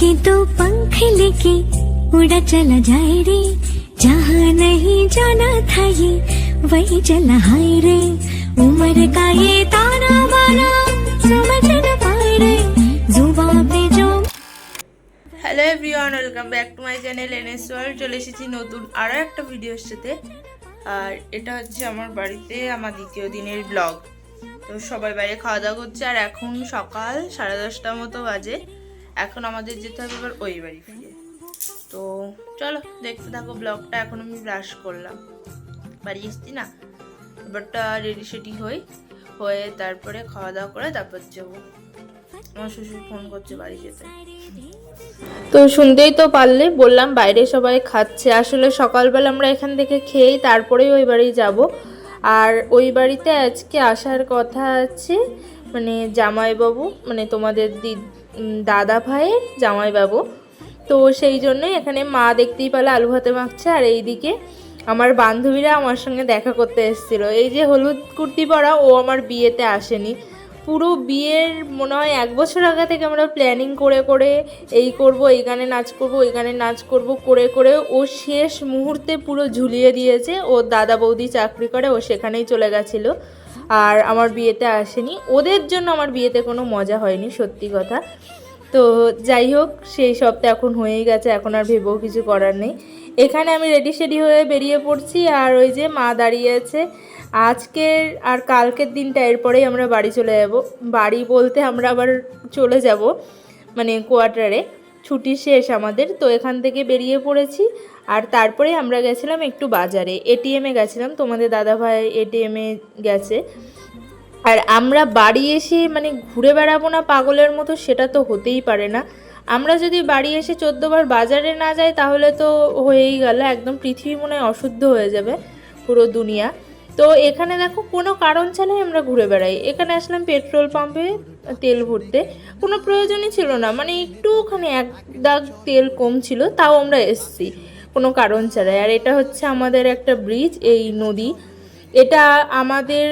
के तो पंख लेके उड़ा चला जाए रे जहाँ नहीं जाना था ये वही चला हाय रे उम्र का ये ताना बाना समझ न पाए रे जुबा पे जो hello everyone welcome back to my channel N S World চলে এসেছি নতুন আরও একটা ভিডিওর সাথে আর এটা হচ্ছে আমার বাড়িতে আমার দ্বিতীয় দিনের ব্লগ তো সবাই বাইরে খাওয়া দাওয়া করছে আর এখন সকাল সাড়ে দশটার মতো বাজে এখন আমাদের যেতে হবে এবার ওই বাড়ি ফিরে। তো চলো দেখতে থাকো ব্লগটা এখন আমি ব্রাশ করলাম। বাড়ি এসছি না? এবারটা রেডি সেডি হই হয়ে তারপরে খাওয়া দাওয়া করে তারপর যাব। আমার শ্বশুর ফোন করছে বাড়ি যেতে। তো শুনতেই তো পারলে বললাম বাইরে সবাই খাচ্ছে। আসলে সকালবেলা আমরা এখান থেকে খেয়েই তারপরেই ওই বাড়ি যাব। আর ওই বাড়িতে আজকে আসার কথা আছে মানে জামাইবাবু মানে তোমাদের দি উম, দাদা ভাইয়ের জামাইবাবু। তো সেই জন্যই এখানে মা দেখতেই পেলে আলু ভাতে মাখছে, আর এইদিকে আমার বান্ধবীরা আমার সঙ্গে দেখা করতে এসেছিল। এই যে হলুদ কুর্তি পরা, ও আমার বিয়েতে আসেনি। পুরো বিয়ের মনে হয় এক বছর আগে থেকে আমরা প্ল্যানিং করে করে এই করব এই গানে নাচ করব ওই গানে নাচ করব, করে করে ও শেষ মুহূর্তে পুরো ঝুলিয়ে দিয়েছে। ও দাদা বৌদি চাকরি করে, ও সেখানেই চলে গেছিল। আর আমার বিয়েতে আসেনি। ওদের জন্য আমার বিয়েতে কোনো মজা হয়নি, সত্যি কথা। তো যাই হোক, সেই সব তো এখন হয়েই গেছে, এখন আর ভেবেও কিছু করার নেই। এখানে আমি রেডি সেডি হয়ে বেরিয়ে পড়ছি আর ওই যে মা দাঁড়িয়ে আছে। আজকের আর কালকের দিনটা, এরপরেই আমরা বাড়ি চলে যাব। বাড়ি বলতে আমরা আবার চলে যাব মানে কোয়ার্টারে। ছুটি শেষ আমাদের, তো এখান থেকে বেরিয়ে পড়েছি। আর তারপরে আমরা গেছিলাম একটু বাজারে এটিএমে গেছিলাম, তোমাদের দাদাভাই এটিএমে গেছে। আর আমরা বাড়ি এসে মানে ঘুরে বেড়াবো না পাগলের মতো সেটা তো হতেই পারে না। আমরা যদি বাড়ি এসে চোদ্দোবার বাজারে না যাই, তাহলে তো হয়েই গেল, একদম পৃথিবী মনে হয় অশুদ্ধ হয়ে যাবে পুরো দুনিয়া। তো এখানে দেখো, কোনো কারণ ছাড়াই আমরা ঘুরে বেড়াই। এখানে আসলাম পেট্রোল পাম্পে তেল ভরতে। কোনো প্রয়োজনই ছিল না মানে একটুখানি এক দাগ তেল কম ছিল, তাও আমরা এসছি। কোনো কারণ ছাড়াই। আর এটা হচ্ছে আমাদের একটা ব্রিজ এই নদী। এটা আমাদের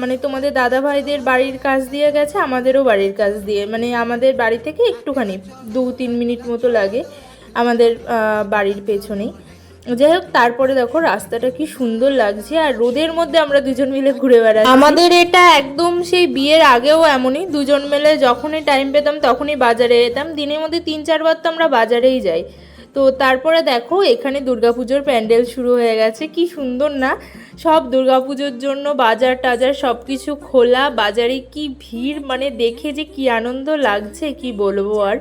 মানে তোমাদের দাদা ভাইদের বাড়ির কাজ দিয়ে গেছে, আমাদেরও বাড়ির কাজ দিয়ে। মানে আমাদের বাড়ি থেকে একটুখানি দু তিন মিনিট মতো লাগে আমাদের বাড়ির পেছনেই। যাই হোক, তারপরে দেখো রাস্তাটা কি সুন্দর লাগছে, আর রোদের মধ্যে আমরা দুজন মিলে ঘুরে বেড়াই আমাদের এটা একদম সেই বিয়ের আগেও এমনই, দুজন মিলে যখনই টাইম পেতাম তখনই বাজারে যেতাম। দিনের মধ্যে তিন চারবার তো আমরা বাজারেই যাই। তো তারপরে দেখো, এখানে দুর্গাপুজোর প্যান্ডেল শুরু হয়ে গেছে। কি সুন্দর না? সব দুর্গাপুজোর জন্য বাজার টাজার সব কিছু খোলা। বাজারে কি ভিড় মানে দেখে যে কি আনন্দ লাগছে, কি বলব আর।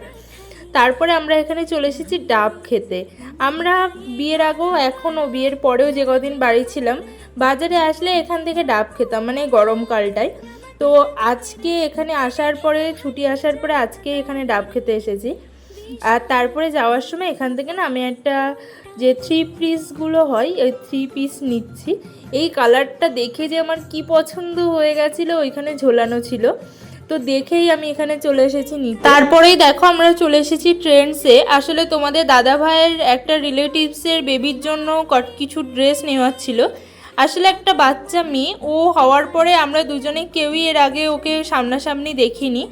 তারপরে আমরা এখানে চলে এসেছি ডাব খেতে। আমরা বিয়ের আগেও, এখনও, বিয়ের পরেও যে কদিন বাড়ি ছিলাম, বাজারে আসলে এখান থেকে ডাব খেতাম মানে গরমকালটায় তো আজকে এখানে আসার পরে, ছুটি আসার পরে আজকে এখানে ডাব খেতে এসেছি। আর তারপরে যাওয়ার সময় এখান থেকে না আমি একটা যে থ্রি পিসগুলো হয়, ওই থ্রি পিস নিচ্ছি। এই কালারটা দেখে যে আমার কি পছন্দ হয়ে গেছিল, ওইখানে ঝোলানো ছিল। তো দেখেই আমি এখানে চলে এসেছি নি তারপরেই দেখো আমরা চলে এসেছি ট্রেন্ডসে আসলে তোমাদের দাদা ভাইয়ের একটা রিলেটিভসের বেবির জন্য কিছু ড্রেস নেওয়ার ছিল। আসলে একটা বাচ্চা মেয়ে, ও হওয়ার পরে আমরা দুজনে কেউই এর আগে ওকে সামনাসামনি দেখিনি।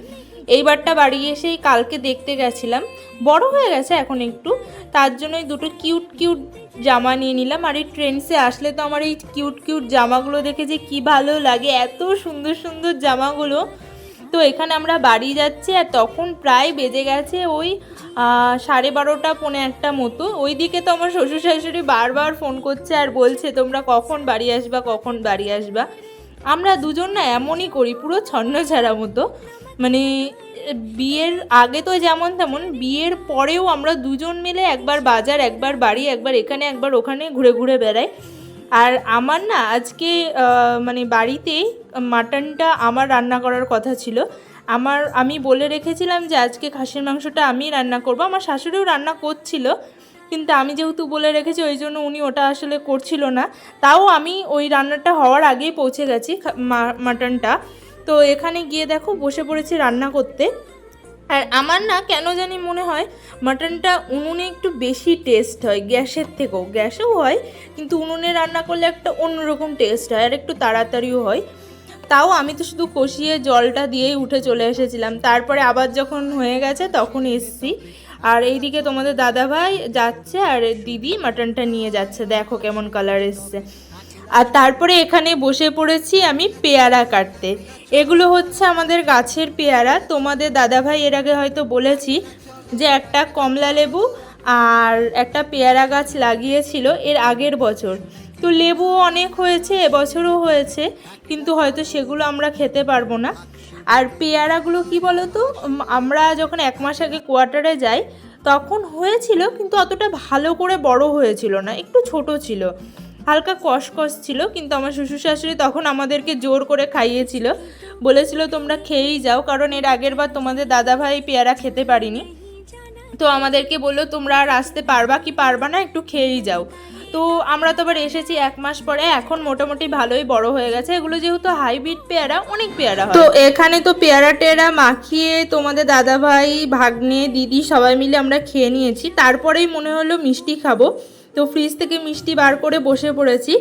এইবারটা বাড়ি এসেই কালকে দেখতে গেছিলাম। বড় হয়ে গেছে এখন একটু। তার জন্য জন্যই দুটো কিউট কিউট জামা নিয়ে নিলাম। আর এই ট্রেন্ডসে আসলে তো আমার এই কিউট কিউট জামাগুলো দেখে যে কি ভালো লাগে, এত সুন্দর সুন্দর জামাগুলো। তো এখানে আমরা বাড়ি যাচ্ছি আর তখন প্রায় বেজে গেছে ওই সাড়ে বারোটা পৌনে একটা মতো। ওই দিকে তো আমার শ্বশুর শাশুড়ি বারবার ফোন করছে আর বলছে, তোমরা কখন বাড়ি আসবা, কখন বাড়ি আসবা? আমরা দুজন না এমনই করি, পুরো ছন্ন ছাড়া মতো। মানে বিয়ের আগে তো যেমন তেমন, বিয়ের পরেও আমরা দুজন মিলে একবার বাজার, একবার বাড়ি, একবার এখানে, একবার ওখানে ঘুরে ঘুরে বেড়াই। আর আমার না আজকে মানে বাড়িতে মাটনটা আমার রান্না করার কথা ছিল। আমার, আমি বলে রেখেছিলাম যে আজকে খাসির মাংসটা আমি রান্না করব। আমার শাশুড়িও রান্না করছিল। কিন্তু আমি যেহেতু বলে রেখেছি, ওই জন্য উনি ওটা আসলে করছিল না। তাও আমি ওই রান্নাটা হওয়ার আগেই পৌঁছে গেছি মাটনটা। তো এখানে গিয়ে দেখো বসে পড়েছি রান্না করতে। আর আমার না কেন জানি মনে হয়, মাটনটা উনুনে একটু বেশি টেস্ট হয়, গ্যাসের থেকেও। গ্যাসেও হয়, কিন্তু উনুনে রান্না করলে একটা অন্যরকম টেস্ট হয়, আর একটু তাড়াতাড়িও হয়। তাও আমি তো শুধু কষিয়ে জলটা দিয়েই উঠে চলে এসেছিলাম। তারপরে আবার যখন হয়ে গেছে, তখন এসছি। আর এইদিকে তোমাদের দাদা ভাই যাচ্ছে আর দিদি মাটনটা নিয়ে যাচ্ছে। দেখো কেমন কালার এসছে। আর তারপরে এখানে বসে পড়েছি আমি পেয়ারা কাটতে। এগুলো হচ্ছে আমাদের গাছের পেয়ারা। তোমাদের দাদাভাই এর আগে হয়তো বলেছি যে একটা কমলা লেবু আর একটা পেয়ারা গাছ লাগিয়েছিল এর আগের বছর। তো লেবুও অনেক হয়েছে, এবছরও হয়েছে, কিন্তু হয়তো সেগুলো আমরা খেতে পারব না। আর পেয়ারাগুলো কি বলো তো আমরা যখন এক মাস আগে কোয়ার্টারে যাই, তখন হয়েছিল, কিন্তু অতটা ভালো করে বড় হয়েছিল না, একটু ছোট ছিল। হালকা কসকস ছিল, কিন্তু আমার শ্বশুর শাশুড়ি তখন আমাদেরকে জোর করে খাইয়েছিল। বলেছিল, তোমরা খেয়েই যাও, কারণ এর আগের বার তোমাদের দাদাভাই পেয়ারা খেতে পারিনি। তো আমাদেরকে বলল, তোমরা আর আসতে পারবা কি পারবা না, একটু খেয়েই যাও। তো আমরা তো আবার এসেছি এক মাস পরে, এখন মোটামুটি ভালোই বড় হয়ে গেছে। এগুলো যেহেতু হাইব্রিড পেয়ারা, অনেক পেয়ারা তো এখানে তো পেয়ারা টেয়ারা মাখিয়ে তোমাদের দাদাভাই, ভাগ্নে, দিদি সবাই মিলে আমরা খেয়ে নিয়েছি। তারপরেই মনে হলো মিষ্টি খাব। তো ফ্রিজ থেকে মিষ্টি বার করে বসে পড়েছি।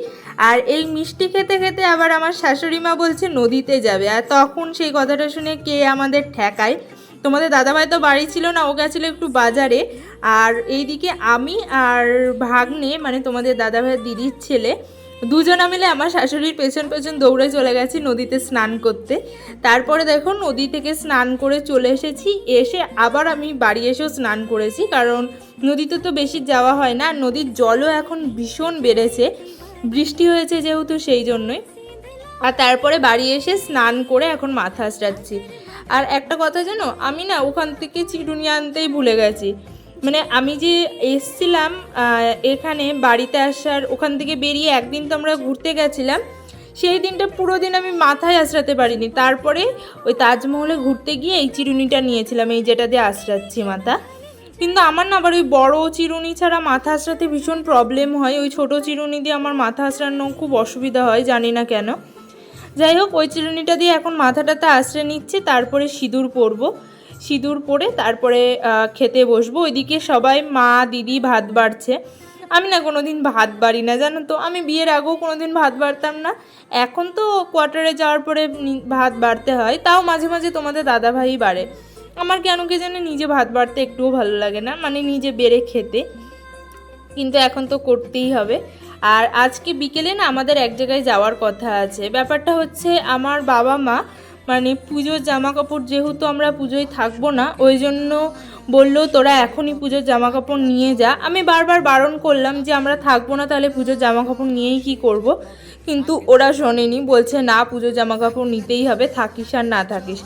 আর এই মিষ্টি খেতে খেতে আবার আমার শাশুড়ি মা বলছে, নদীতে যাবে। আর তখন সেই কথাটা শুনে কে আমাদের ঠেকায়? তোমাদের দাদাভাই তো বাড়ি ছিল না, ও গেছিল একটু বাজারে। আর এইদিকে আমি আর ভাগ্নে মানে তোমাদের দাদাভাইয়ের দিদির ছেলে, দুজনা মিলে আমার শাশুড়ির পেছন পেছন দৌড়ে চলে গেছি নদীতে স্নান করতে। তারপরে দেখো নদী থেকে স্নান করে চলে এসেছি, এসে আবার আমি বাড়ি এসেও স্নান করেছি, কারণ নদীতে তো বেশি যাওয়া হয় না নদীর জলও এখন ভীষণ বেড়েছে, বৃষ্টি হয়েছে যেহেতু সেই জন্যই। আর তারপরে বাড়ি এসে স্নান করে এখন মাথা আসরাচ্ছি আর একটা কথা জানো, আমি না ওখান থেকে চিরুনি আনতেই ভুলে গেছি। মানে আমি যে এসছিলাম এখানে বাড়িতে আসার, ওখান থেকে বেরিয়ে একদিন তো আমরা ঘুরতে গেছিলাম, সেই দিনটা পুরো দিন আমি মাথায় আশ্রাতে পারিনি। তারপরে ওই তাজমহলে ঘুরতে গিয়ে এই চিরুনিটা নিয়েছিলাম, এই যেটা দিয়ে আশ্রাচ্ছি মাথা। কিন্তু আমার না আবার ওই বড় চিরুনি ছাড়া মাথা আশ্রাতে ভীষণ প্রবলেম হয়। ওই ছোট চিরুনি দিয়ে আমার মাথা আশ্রানো খুব অসুবিধা হয়, জানি না কেন। যাই হোক, ওই চিরুনিটা দিয়ে এখন মাথাটাতে আশ্রয় নিচ্ছে, তারপরে সিঁদুর পরবো। সিঁদুর পরে তারপরে খেতে বসবো। ওইদিকে সবাই মা, দিদি ভাত বাড়ছে। আমি না কোনো দিন ভাত বাড়ি না, জানো তো? আমি বিয়ের আগেও কোনো দিন ভাত বাড়তাম না। এখন তো কোয়ার্টারে যাওয়ার পরে ভাত বাড়তে হয়। তাও মাঝে মাঝে তোমাদের দাদা ভাই বাড়ে। আমার কেন কে জানে নিজে ভাত বাড়তে একটুও ভালো লাগে না। মানে নিজে বেড়ে খেতে। কিন্তু এখন তো করতেই হবে। আর আজকে বিকেলে না আমাদের এক জায়গায় যাওয়ার কথা আছে। ব্যাপারটা হচ্ছে আমার বাবা মা মানে পুজোর জামা কাপড় যেহেতু আমরা পুজোয় থাকব না, ওই জন্য বলল, তোরা এখনই পুজোর জামা কাপড় নিয়ে যা। আমি বারবার বারণ করলাম যে আমরা থাকব না, তাহলে পুজোর জামা কাপড় নিয়েই কি করব। কিন্তু ওরা শোনেনি, বলছে, না, পুজোর জামা কাপড় নিতেই হবে, থাকিস আর না থাকিস।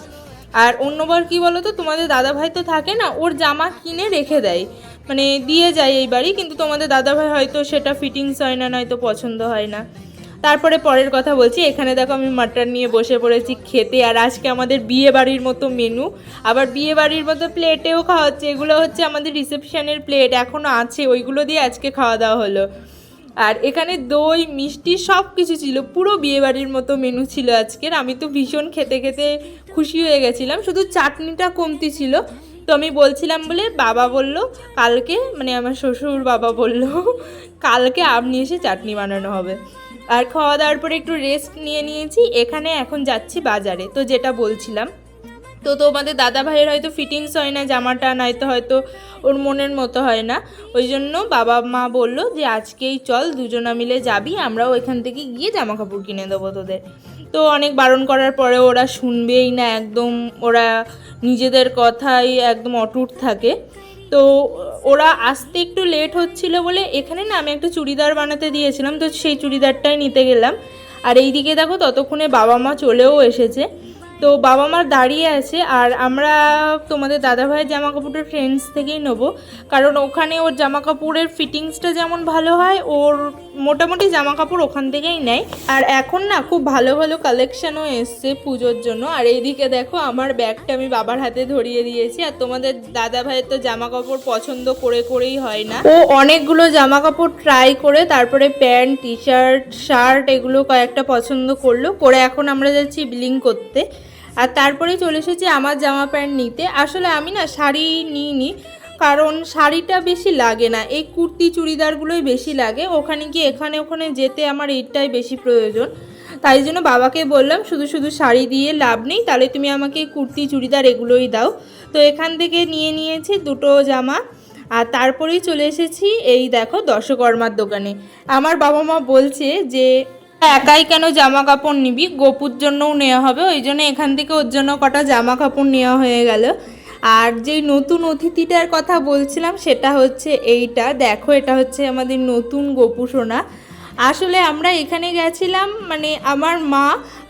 আর অন্যবার কি বলো তো তোমাদের দাদা ভাই তো থাকে না, ওর জামা কিনে রেখে দেয়। মানে দিয়ে যায় এই বাড়ি, কিন্তু তোমাদের দাদাভাই হয়তো সেটা ফিটিংস হয় না, নয়তো পছন্দ হয় না। তারপরে পরের কথা বলছি, এখানে দেখো আমি মাটন নিয়ে বসে পড়েছি খেতে, আর আজকে আমাদের বিয়ে বাড়ির মতো মেনু আবার বিয়ে বাড়ির মতো প্লেটেও খাওয়া হচ্ছে, এগুলো হচ্ছে আমাদের রিসেপশনের প্লেট এখনও আছে, ওইগুলো দিয়ে আজকে খাওয়া দাওয়া হলো। আর এখানে দই, মিষ্টি সব কিছু ছিল, পুরো বিয়েবাড়ির মতো মেনু ছিল আজকের। আমি তো ভীষণ খেতে খেতে খুশি হয়ে গেছিলাম, শুধু চাটনিটা কমতি ছিল তো আমি বলছিলাম বলে বাবা বলল, কালকে মানে আমার শ্বশুর বাবা বলল, কালকে আপনি এসে চাটনি বানানো হবে। আর খাওয়া দাওয়ার পরে একটু রেস্ট নিয়ে নিয়েছি, এখানে এখন যাচ্ছি বাজারে, তো যেটা বলছিলাম। তো তোমাদের দাদা ভাইয়ের হয়তো ফিটিংস হয় না, জামাটা নয়তো হয়তো ওর মনের মতো হয় না। ওই জন্য বাবা মা বলল যে, আজকেই চল দুজনা মিলে যাবি, আমরাও এখান থেকে গিয়ে জামা কাপড় কিনে দেবো তোদের। তো অনেক বারণ করার পরে ওরা শুনবেই না, একদম ওরা নিজেদের কথাই একদম অটুট থাকে। তো ওরা আসতে একটু লেট হচ্ছিল বলে এখানে না আমি একটা চুড়িদার বানাতে দিয়েছিলাম, তো সেই চুড়িদারটাই নিতে গেলাম। আর এইদিকে দেখো ততক্ষণে বাবা মা চলেও এসেছে। তো বাবা মার দাঁড়িয়ে আছে আর আমরা তোমাদের দাদাভাইয়ের জামা কাপড়ের ফ্রেন্ডস থেকেই নেব। কারণ ওখানে ওর জামা কাপড়ের ফিটিংসটা যেমন ভালো হয়, ওর মোটামুটি জামা কাপড় ওখান থেকেই নেয়। আর এখন না খুব ভালো ভালো কালেকশনও এসছে পুজোর জন্য। আর এইদিকে দেখো আমার ব্যাগটা আমি বাবার হাতে ধরিয়ে দিয়েছি। আর তোমাদের দাদা ভাইয়ের তো জামা কাপড় পছন্দ করে করেই হয় না। ও অনেকগুলো জামা কাপড় ট্রাই করে, তারপরে প্যান্ট টি শার্ট শার্ট এগুলো কয়েকটা পছন্দ করল। করে এখন আমরা যাচ্ছি বিলিং করতে। আর তারপরে চলে এসেছি আমার জামা প্যান্ট নিতে। আসলে আমি না শাড়ি নিইনি, কারণ শাড়িটা বেশি লাগে না। এই কুর্তি চুড়িদারগুলোই বেশি লাগে। ওখানে গিয়ে এখানে ওখানে যেতে আমার এইটাই বেশি প্রয়োজন। তাই জন্য বাবাকে বললাম, শুধু শুধু শাড়ি দিয়ে লাভ নেই, তাহলে তুমি আমাকে কুর্তি, চুড়িদার এগুলোই দাও। তো এখান থেকে নিয়ে নিয়েছি দুটো জামা। আর তারপরেই চলে এসেছি এই দেখো দশকর্মার দোকানে। আমার বাবা মা বলছে যে একাই কেন জামা কাপড় নিবি? গোপুর জন্যও নেওয়া হবে, ওই জন্য এখান থেকে ওর জন্য কটা জামা কাপড় নেওয়া হয়ে গেল। আর যেই নতুন অতিথিটার কথা বলছিলাম, সেটা হচ্ছে এইটা। দেখো, এটা হচ্ছে আমাদের নতুন গোপু সোনা। আসলে আমরা এখানে গেছিলাম মানে আমার মা,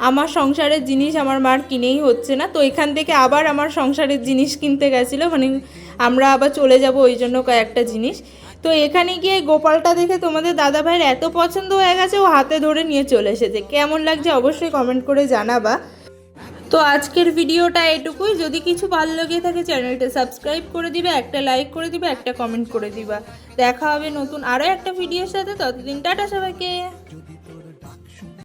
আমার সংসারের জিনিস আমার মার কিনেই হচ্ছে না। তো এখান থেকে আবার আমার সংসারের জিনিস কিনতে গেছিল মানে আমরা আবার চলে যাব ওই জন্য কয়েকটা জিনিস। তো এখানে গিয়ে গোপালটা দেখে তোমাদের দাদা ভাইয়ের এত পছন্দ হয়ে গেছে, ও হাতে ধরে নিয়ে চলে এসেছে। কেমন লাগছে অবশ্যই কমেন্ট করে জানাবা। তো আজকের ভিডিওটা এটুকুই। যদি কিছু ভালো লেগে থাকে, চ্যানেলটা সাবস্ক্রাইব করে দিবে, একটা লাইক করে দিবে, একটা কমেন্ট করে দিবা। দেখা হবে নতুন আরও একটা ভিডিওর সাথে। ততদিন টাটা সবাইকে।